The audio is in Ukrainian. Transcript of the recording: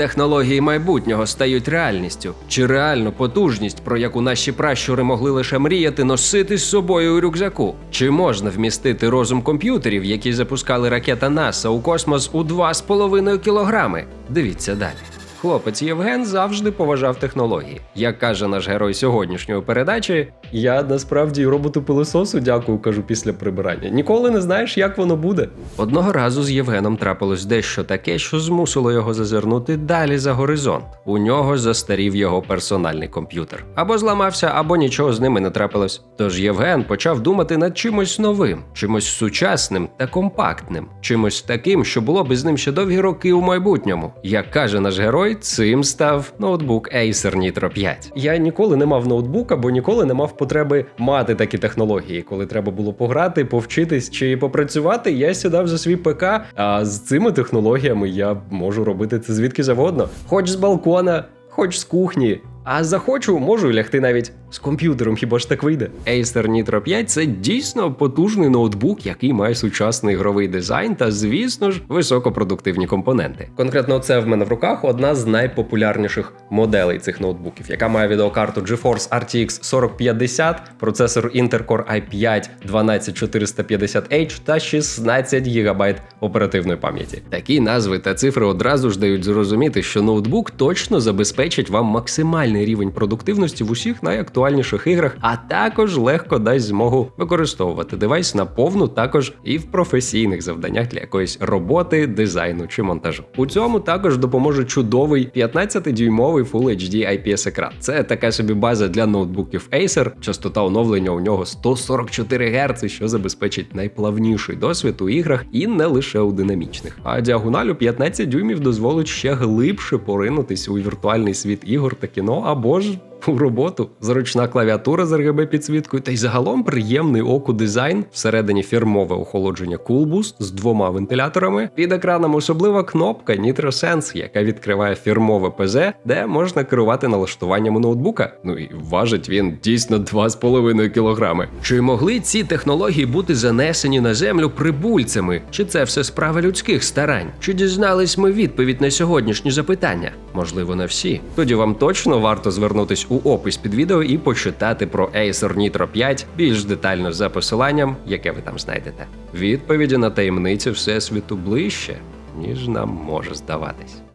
Технології майбутнього стають реальністю. Чи реальну потужність, про яку наші пращури могли лише мріяти, носити з собою у рюкзаку? Чи можна вмістити розум комп'ютерів, які запускали ракета НАСА у космос у 2,5 кілограми? Дивіться далі. Хлопець Євген завжди поважав технології. Як каже наш герой сьогоднішньої передачі, я насправді роботу пилососу дякую, кажу після прибирання. Ніколи не знаєш, як воно буде. Одного разу з Євгеном трапилось дещо таке, що змусило його зазирнути далі за горизонт. У нього застарів його персональний комп'ютер. Або зламався, або нічого з ними не трапилось. Тож Євген почав думати над чимось новим, чимось сучасним та компактним, чимось таким, що було б із ним ще довгі роки у майбутньому. Як каже наш герой, цим став ноутбук Acer Nitro 5. Я ніколи не мав ноутбука, бо ніколи не мав потреби мати такі технології. Коли треба було пограти, повчитись чи попрацювати, я сідав за свій ПК. А з цими технологіями я можу робити це звідки завгодно, хоч з балкона, хоч з кухні. А захочу, можу лягти навіть з комп'ютером, хіба ж так вийде? Acer Nitro 5 це дійсно потужний ноутбук, який має сучасний ігровий дизайн та, звісно ж, високопродуктивні компоненти. Конкретно це в мене в руках одна з найпопулярніших моделей цих ноутбуків, яка має відеокарту GeForce RTX 4050, процесор Intel Core i5 12450H та 16 ГБ оперативної пам'яті. Такі назви та цифри одразу ж дають зрозуміти, що ноутбук точно забезпечить вам максимальний рівень продуктивності в усіх найактуальніших іграх, а також легко дасть змогу використовувати девайс на повну, також і в професійних завданнях для якоїсь роботи, дизайну чи монтажу. У цьому також допоможе чудовий 15-дюймовий Full HD IPS екран. Це така собі база для ноутбуків Acer. Частота оновлення у нього 144 Гц, що забезпечить найплавніший досвід у іграх і не лише у динамічних. А діагоналю 15 дюймів дозволить ще глибше поринутись у віртуальний світ ігор та кіно або ж у роботу. Зручна клавіатура з RGB підсвіткою, та й загалом приємний оку дизайн. Всередині фірмове охолодження Coolboost з двома вентиляторами. Під екраном особлива кнопка NitroSense, яка відкриває фірмове ПЗ, де можна керувати налаштуванням ноутбука. Ну і важить він дійсно 2,5 кілограми. Чи могли ці технології бути занесені на землю прибульцями? Чи це все справа людських старань? Чи дізнались ми відповідь на сьогоднішні запитання? Можливо, на всі. Тоді вам точно варто звернутись у опис під відео і почитати про Acer Nitro 5 більш детально за посиланням, яке ви там знайдете. Відповіді на таємниці всесвіту ближче, ніж нам може здаватись.